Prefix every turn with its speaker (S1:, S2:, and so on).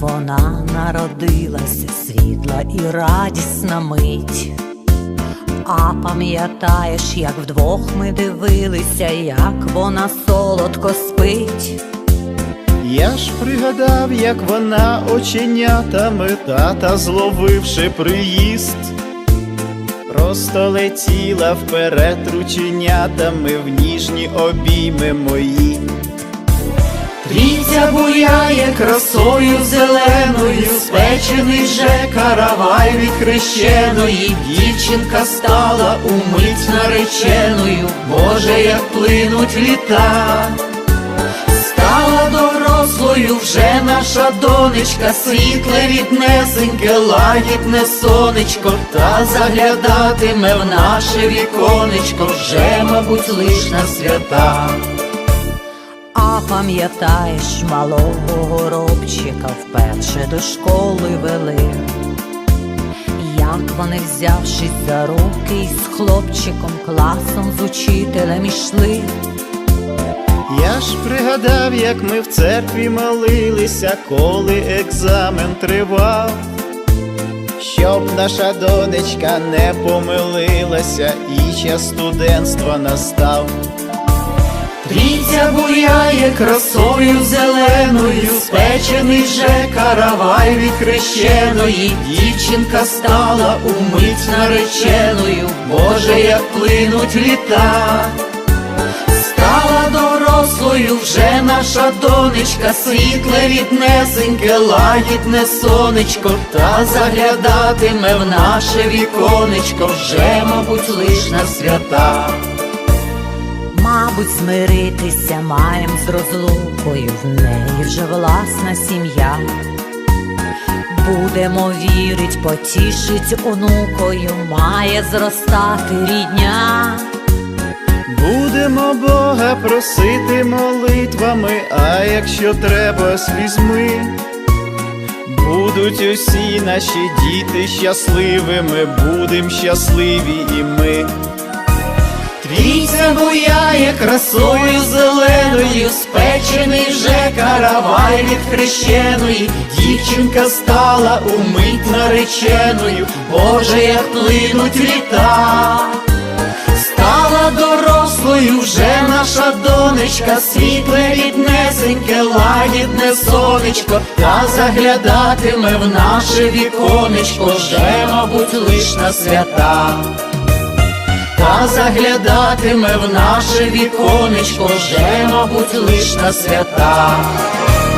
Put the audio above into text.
S1: Вона народилася світла і радісна мить. А пам'ятаєш, як вдвох ми дивилися, як вона солодко спить.
S2: Я ж пригадав, як вона оченятами тата зловивши приїзд, просто летіла вперед рученятами в ніжні обійми мої. Трійця буяє красою зеленою, спечений же каравай від хрещеної, дівчинка стала умить нареченою, Боже, як плинуть літа. Стала дорослою вже наша донечка, світле віднесеньке, лагідне сонечко, та заглядатиме в наше віконечко, вже, мабуть, лиш на свята.
S1: Пам'ятаєш малого горобчика вперше до школи вели, як вони, взявшись за руки, із хлопчиком класом з учителем ішли.
S2: Я ж пригадав, як ми в церкві молилися, коли екзамен тривав, щоб наша донечка не помилилася і час студентства настав. Трійця буяє красою зеленою, спечений же каравай від хрещеної, дівчинка стала умить нареченою, Боже, як плинуть літа. Стала дорослою вже наша донечка, світле віднесеньке, лагідне сонечко, та заглядатиме в наше віконечко, вже, мабуть, лиш на свята.
S1: Мабуть, змиритися маєм з розлукою, в неї вже власна сім'я. Будемо вірить, потішить онукою, має зростати рідня.
S2: Будемо Бога просити молитвами, а якщо треба слізьми, будуть усі наші діти щасливими, будем щасливі і ми. Трійця буяє красою зеленою, спечений же каравай від хрещеної, дівчинка стала умить нареченою, Боже, як плинуть літа. Стала дорослою вже наша донечка, світле віднесеньке, лагідне сонечко, та заглядатиме в наше віконечко, вже, мабуть, лиш на свята. Та заглядатиме в наше віконечко, вже, мабуть, лиш на свята.